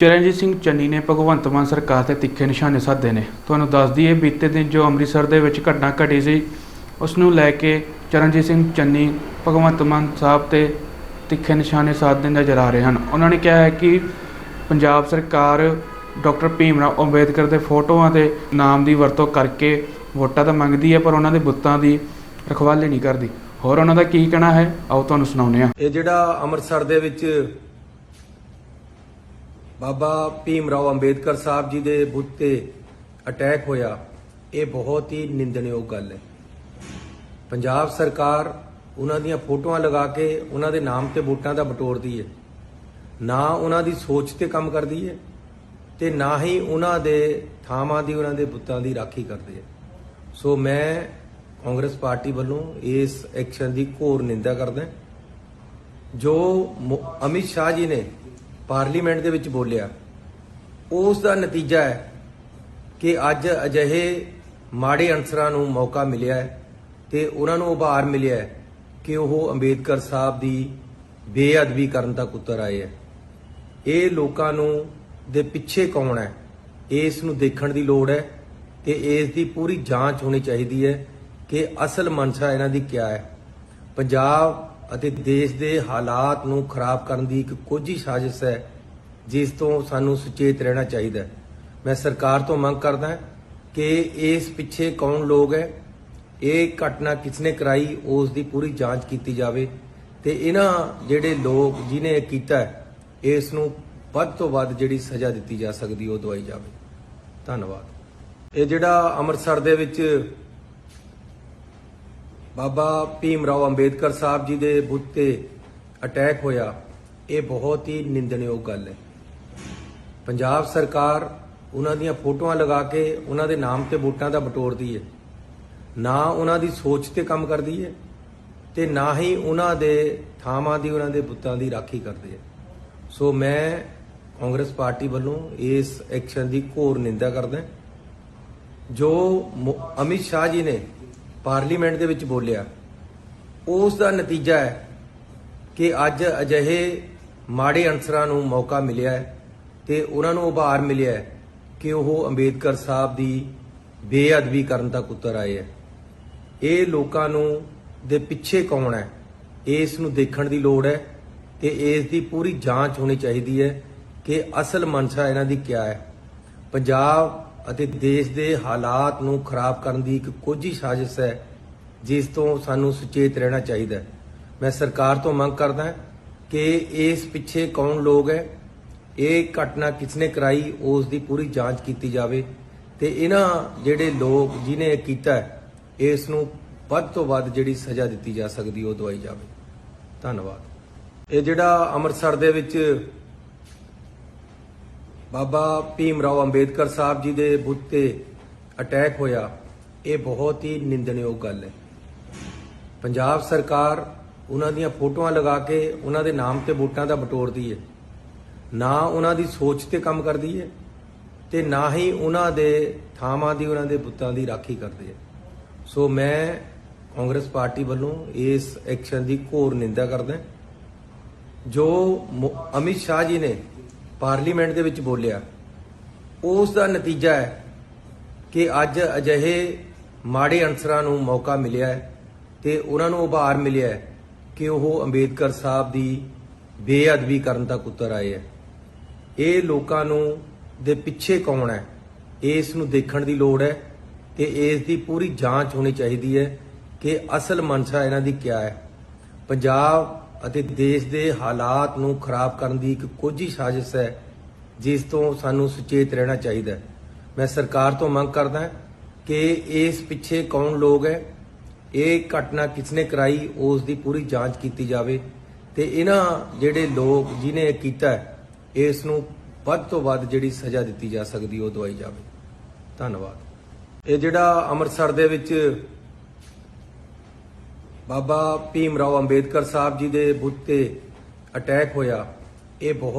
ਚਰਨਜੀਤ ਸਿੰਘ ਚੰਨੀ ਨੇ ਭਗਵੰਤ ਮਾਨ ਸਰਕਾਰ ਤੇ ਤਿੱਖੇ ਨਿਸ਼ਾਨੇ ਸਾਧੇ ਨੇ। ਤੁਹਾਨੂੰ ਦੱਸ ਦਈਏ, ਬੀਤੇ ਦਿਨ ਜੋ ਅੰਮ੍ਰਿਤਸਰ ਦੇ ਵਿੱਚ ਘਟਨਾ ਘਟੀ ਸੀ, ਉਸ ਨੂੰ ਲੈ ਕੇ ਚਰਨਜੀਤ ਸਿੰਘ ਚੰਨੀ, ਭਗਵੰਤ ਮਾਨ ਸਾਹਿਬ ਤੇ ਤਿੱਖੇ ਨਿਸ਼ਾਨੇ ਸਾਧਦੇ ਨਜ਼ਰ ਆ ਰਹੇ ਹਨ। ਉਹਨਾਂ ਨੇ ਕਿਹਾ ਹੈ ਕਿ ਪੰਜਾਬ ਸਰਕਾਰ ਡਾਕਟਰ ਭੀਮ ਰਾਓ ਅੰਬੇਦਕਰ ਦੇ ਫੋਟੋਆਂ ਤੇ ਨਾਮ ਦੀ ਵਰਤੋਂ ਕਰਕੇ ਵੋਟਾਂ ਤਾਂ ਮੰਗਦੀ ਹੈ, ਪਰ ਉਹਨਾਂ ਦੇ ਬੁੱਤਾਂ ਦੀ ਰਖਵਾਲੀ ਨਹੀਂ ਕਰਦੀ। ਹੋਰ ਉਹਨਾਂ ਦਾ ਕੀ ਕਹਿਣਾ ਹੈ? ਆਓ ਤੁਹਾਨੂੰ ਸੁਣਾਉਂਦੇ ਹਾਂ। ਇਹ ਜਿਹੜਾ ਅੰਮ੍ਰਿਤਸਰ ਦੇ ਵਿੱਚ ਬਾਬਾ ਭੀਮ ਰਾਓ ਅੰਬੇਦਕਰ ਸਾਹਿਬ ਜੀ ਦੇ ਬੁੱਤ ਤੇ ਅਟੈਕ ਹੋਇਆ। ਇਹ ਬਹੁਤ ਹੀ ਨਿੰਦਣਯੋਗ ਗੱਲ ਹੈ। ਪੰਜਾਬ ਸਰਕਾਰ ਉਹਨਾਂ ਦੀਆਂ ਫੋਟੋਆਂ ਲਗਾ ਕੇ ਉਹਨਾਂ ਦੇ ਨਾਮ ਤੇ ਵੋਟਾਂ ਦਾ ਬਟੋਰਦੀ ਹੈ। ਨਾ ਉਹਨਾਂ ਦੀ ਸੋਚ ਤੇ ਕੰਮ ਕਰਦੀ ਹੈ ਤੇ ਨਾ ਹੀ ਉਹਨਾਂ ਦੇ ਥਾਵਾਂ ਦੀ ਉਹਨਾਂ ਦੇ ਬੁੱਤਾਂ ਦੀ ਰਾਖੀ ਕਰਦੀ ਹੈ। ਸੋ ਮੈਂ ਕਾਂਗਰਸ ਪਾਰਟੀ ਵੱਲੋਂ ਇਸ ਐਕਸ਼ਨ ਦੀ ਘੋਰ ਨਿੰਦਾ ਕਰਦਾ ਜੋ ਅਮਿਤ ਸ਼ਾਹ ਜੀ ਨੇ ਪਾਰਲੀਮੈਂਟ ਦੇ ਵਿੱਚ ਬੋਲਿਆ। ਉਸ ਦਾ ਨਤੀਜਾ ਹੈ ਕਿ ਅੱਜ ਅਜਿਹੇ ਮਾੜੇ ਅਨਸਰਾਂ ਨੂੰ ਮੌਕਾ ਮਿਲਿਆ ਹੈ ਤੇ ਉਹਨਾਂ ਨੂੰ ਉਭਾਰ ਮਿਲਿਆ ਹੈ ਕਿ ਉਹ ਅੰਬੇਦਕਰ ਸਾਹਿਬ ਦੀ ਬੇਅਦਬੀ ਕਰਨ ਤੱਕ ਉਤਰ ਆਏ ਹੈ। ਇਹ ਲੋਕਾਂ ਨੂੰ ਦੇ ਪਿੱਛੇ ਕੌਣ ਹੈ? ਇਸ ਨੂੰ ਦੇਖਣ ਦੀ ਲੋੜ ਹੈ ਤੇ ਇਸ ਦੀ ਪੂਰੀ ਜਾਂਚ ਹੋਣੀ ਚਾਹੀਦੀ ਹੈ ਕਿ ਅਸਲ ਮਨਸ਼ਾ ਇਹਨਾਂ ਦੀ ਕੀ ਹੈ। ਪੰਜਾਬ ਅਤੇ ਦੇਸ਼ ਦੇ ਹਾਲਾਤ ਨੂੰ ਖਰਾਬ ਕਰਨ ਦੀ ਇੱਕ ਕੋਝੀ ਸਾਜ਼ਿਸ਼ ਹੈ, ਜਿਸ ਤੋਂ ਸਾਨੂੰ ਸੁਚੇਤ ਰਹਿਣਾ ਚਾਹੀਦਾ ਹੈ। ਮੈਂ ਸਰਕਾਰ ਤੋਂ ਮੰਗ ਕਰਦਾ ਕਿ ਇਸ ਪਿੱਛੇ ਕੌਣ ਲੋਕ ਹੈ, ਇਹ ਘਟਨਾ ਕਿਸਨੇ ਕਰਾਈ, ਉਸ ਦੀ ਪੂਰੀ ਜਾਂਚ ਕੀਤੀ ਜਾਵੇ ਤੇ ਇਹਨਾਂ ਜਿਹੜੇ ਲੋਕ ਜਿਨੇ ਇਹ ਕੀਤਾ ਇਸ ਨੂੰ ਵੱਧ ਤੋਂ ਵੱਧ ਜਿਹੜੀ ਸਜ਼ਾ ਦਿੱਤੀ ਜਾ ਸਕਦੀ, ਉਹ ਦਵਾਈ ਜਾਵੇ। ਧੰਨਵਾਦ। ਇਹ ਜਿਹੜਾ ਅੰਮ੍ਰਿਤਸਰ ਦੇ ਵਿੱਚ ਬਾਬਾ ਭੀਮ ਰਾਓ ਅੰਬੇਦਕਰ ਸਾਹਿਬ ਜੀ ਦੇ ਬੁੱਤ ਤੇ ਅਟੈਕ ਹੋਇਆ। ਇਹ ਬਹੁਤ ਹੀ ਨਿੰਦਣਯੋਗ ਗੱਲ ਹੈ। ਪੰਜਾਬ ਸਰਕਾਰ ਉਹਨਾਂ ਦੀਆਂ ਫੋਟੋਆਂ ਲਗਾ ਕੇ ਉਹਨਾਂ ਦੇ ਨਾਮ ਤੇ ਵੋਟਾਂ ਦਾ ਬਟੋਰਦੀ ਹੈ। ਨਾ ਉਹਨਾਂ ਦੀ ਸੋਚ ਤੇ ਕੰਮ ਕਰਦੀ ਹੈ ਤੇ ਨਾ ਹੀ ਉਹਨਾਂ ਦੇ ਥਾਵਾਂ ਦੀ ਉਹਨਾਂ ਦੇ ਬੁੱਤਾਂ ਦੀ ਰਾਖੀ ਕਰਦੀ ਹੈ। ਸੋ ਮੈਂ ਕਾਂਗਰਸ ਪਾਰਟੀ ਵੱਲੋਂ ਇਸ ਐਕਸ਼ਨ ਦੀ ਘੋਰ ਨਿੰਦਾ ਕਰਦਾ ਜੋ ਅਮਿਤ ਸ਼ਾਹ ਜੀ ਨੇ ਪਾਰਲੀਮੈਂਟ ਦੇ ਵਿੱਚ ਬੋਲਿਆ। ਉਸ ਦਾ ਨਤੀਜਾ ਹੈ ਕਿ ਅੱਜ ਅਜਿਹੇ ਮਾੜੇ ਅਨਸਰਾਂ ਨੂੰ ਮੌਕਾ ਮਿਲਿਆ ਹੈ ਤੇ ਉਹਨਾਂ ਨੂੰ ਉਭਾਰ ਮਿਲਿਆ ਹੈ ਕਿ ਉਹ ਅੰਬੇਦਕਰ ਸਾਹਿਬ ਦੀ ਬੇਅਦਬੀ ਕਰਨ ਤੱਕ ਉਤਰ ਆਏ ਹੈ। ਇਹ ਲੋਕਾਂ ਨੂੰ, ਦੇ ਪਿੱਛੇ ਕੌਣ ਹੈ? ਇਸ ਨੂੰ ਦੇਖਣ ਦੀ ਲੋੜ ਹੈ ਤੇ ਇਸ ਦੀ ਪੂਰੀ ਜਾਂਚ ਹੋਣੀ ਚਾਹੀਦੀ ਹੈ ਕਿ ਅਸਲ ਮਨਸ਼ਾ ਇਹਨਾਂ ਦੀ ਕੀ ਹੈ। ਪੰਜਾਬ ਅਤੇ ਦੇਸ਼ ਦੇ ਹਾਲਾਤ ਨੂੰ ਖਰਾਬ ਕਰਨ ਦੀ ਇੱਕ ਕੋਝੀ ਸਾਜ਼ਿਸ਼ ਹੈ, ਜਿਸ ਤੋਂ ਸਾਨੂੰ ਸੁਚੇਤ ਰਹਿਣਾ ਚਾਹੀਦਾ ਹੈ। ਮੈਂ ਸਰਕਾਰ ਤੋਂ ਮੰਗ ਕਰਦਾ ਕਿ ਇਸ ਪਿੱਛੇ ਕੌਣ ਲੋਕ ਹੈ, ਇਹ ਘਟਨਾ ਕਿਸਨੇ ਕਰਾਈ, ਉਸ ਦੀ ਪੂਰੀ ਜਾਂਚ ਕੀਤੀ ਜਾਵੇ ਤੇ ਇਹਨਾਂ ਜਿਹੜੇ ਲੋਕ ਜਿਨੇ ਇਹ ਕੀਤਾ ਇਸ ਨੂੰ ਵੱਧ ਤੋਂ ਵੱਧ ਜਿਹੜੀ ਸਜ਼ਾ ਦਿੱਤੀ ਜਾ ਸਕਦੀ, ਉਹ ਦਵਾਈ ਜਾਵੇ। ਧੰਨਵਾਦ। ਇਹ ਜਿਹੜਾ ਅੰਮ੍ਰਿਤਸਰ ਦੇ ਵਿੱਚ ਬਾਬਾ ਭੀਮ ਰਾਓ ਅੰਬੇਦਕਰ ਸਾਹਿਬ ਜੀ ਦੇ ਬੁੱਤ ਤੇ ਅਟੈਕ ਹੋਇਆ, ਇਹ ਬਹੁਤ ਹੀ ਨਿੰਦਣਯੋਗ ਗੱਲ ਹੈ। ਪੰਜਾਬ ਸਰਕਾਰ ਉਹਨਾਂ ਦੀਆਂ ਫੋਟੋਆਂ ਲਗਾ ਕੇ ਉਹਨਾਂ ਦੇ ਨਾਮ ਤੇ ਵੋਟਾਂ ਦਾ ਬਟੋਰਦੀ ਹੈ। ਨਾ ਉਹਨਾਂ ਦੀ ਸੋਚ ਤੇ ਕੰਮ ਕਰਦੀ ਹੈ ਤੇ ਨਾ ਹੀ ਉਹਨਾਂ ਦੇ ਥਾਵਾਂ ਦੀ ਉਹਨਾਂ ਦੇ ਬੁੱਤਾਂ ਦੀ ਰਾਖੀ ਕਰਦੀ ਹੈ। ਸੋ ਮੈਂ ਕਾਂਗਰਸ ਪਾਰਟੀ ਵੱਲੋਂ ਇਸ ਐਕਸ਼ਨ ਦੀ ਘੋਰ ਨਿੰਦਾ ਕਰਦਾ ਜੋ ਅਮਿਤ ਸ਼ਾਹ ਜੀ ਨੇ ਪਾਰਲੀਮੈਂਟ ਦੇ ਵਿੱਚ ਬੋਲਿਆ। ਉਸ ਦਾ ਨਤੀਜਾ ਹੈ ਕਿ ਅੱਜ ਅਜਿਹੇ ਮਾੜੇ ਅਨਸਰਾਂ ਨੂੰ ਮੌਕਾ ਮਿਲਿਆ ਹੈ ਤੇ ਉਹਨਾਂ ਨੂੰ ਉਭਾਰ ਮਿਲਿਆ ਹੈ ਕਿ ਉਹ ਅੰਬੇਦਕਰ ਸਾਹਿਬ ਦੀ ਬੇਅਦਬੀ ਕਰਨ ਤੱਕ ਉਤਰ ਆਏ ਹੈ। ਇਹ ਲੋਕਾਂ ਨੂੰ ਦੇ ਪਿੱਛੇ ਕੌਣ ਹੈ? ਇਸ ਨੂੰ ਦੇਖਣ ਦੀ ਲੋੜ ਹੈ ਤੇ ਇਸ ਦੀ ਪੂਰੀ ਜਾਂਚ ਹੋਣੀ ਚਾਹੀਦੀ ਹੈ ਕਿ ਅਸਲ ਮਨਸ਼ਾ ਇਹਨਾਂ ਦੀ ਕੀ ਹੈ। ਪੰਜਾਬ ਅਤੇ ਦੇਸ਼ ਦੇ ਹਾਲਾਤ ਨੂੰ ਖਰਾਬ ਕਰਨ ਦੀ ਇੱਕ ਕੋਝੀ ਸਾਜ਼ਿਸ਼ ਹੈ, ਜਿਸ ਤੋਂ ਸਾਨੂੰ ਸੁਚੇਤ ਰਹਿਣਾ ਚਾਹੀਦਾ ਹੈ। ਮੈਂ ਸਰਕਾਰ ਤੋਂ ਮੰਗ ਕਰਦਾ ਹਾਂ ਕਿ ਇਸ ਪਿੱਛੇ ਕੌਣ ਲੋਕ ਹੈ, ਇਹ ਘਟਨਾ ਕਿਸਨੇ ਕਰਾਈ, ਉਸ ਦੀ ਪੂਰੀ ਜਾਂਚ ਕੀਤੀ ਜਾਵੇ। ਤੇ ਇਹਨਾਂ ਜਿਹੜੇ ਲੋਕ ਜਿਨੇ ਇਹ ਕੀਤਾ ਇਸ ਨੂੰ ਵੱਧ ਤੋਂ ਵੱਧ ਜਿਹੜੀ ਸਜ਼ਾ ਦਿੱਤੀ ਜਾ ਸਕਦੀ, ਉਹ ਦਵਾਈ ਜਾਵੇ। ਧੰਨਵਾਦ। ਇਹ ਜਿਹੜਾ ਅੰਮ੍ਰਿਤਸਰ ਦੇ ਵਿੱਚ ਬਾਬਾ ਭੀਮ ਰਾਓ ਅੰਬੇਦਕਰ ਸਾਹਿਬ ਜੀ ਦੇ ਬੁੱਤ ਤੇ ਅਟੈਕ ਹੋਇਆ। ਇਹ ਬਹੁਤ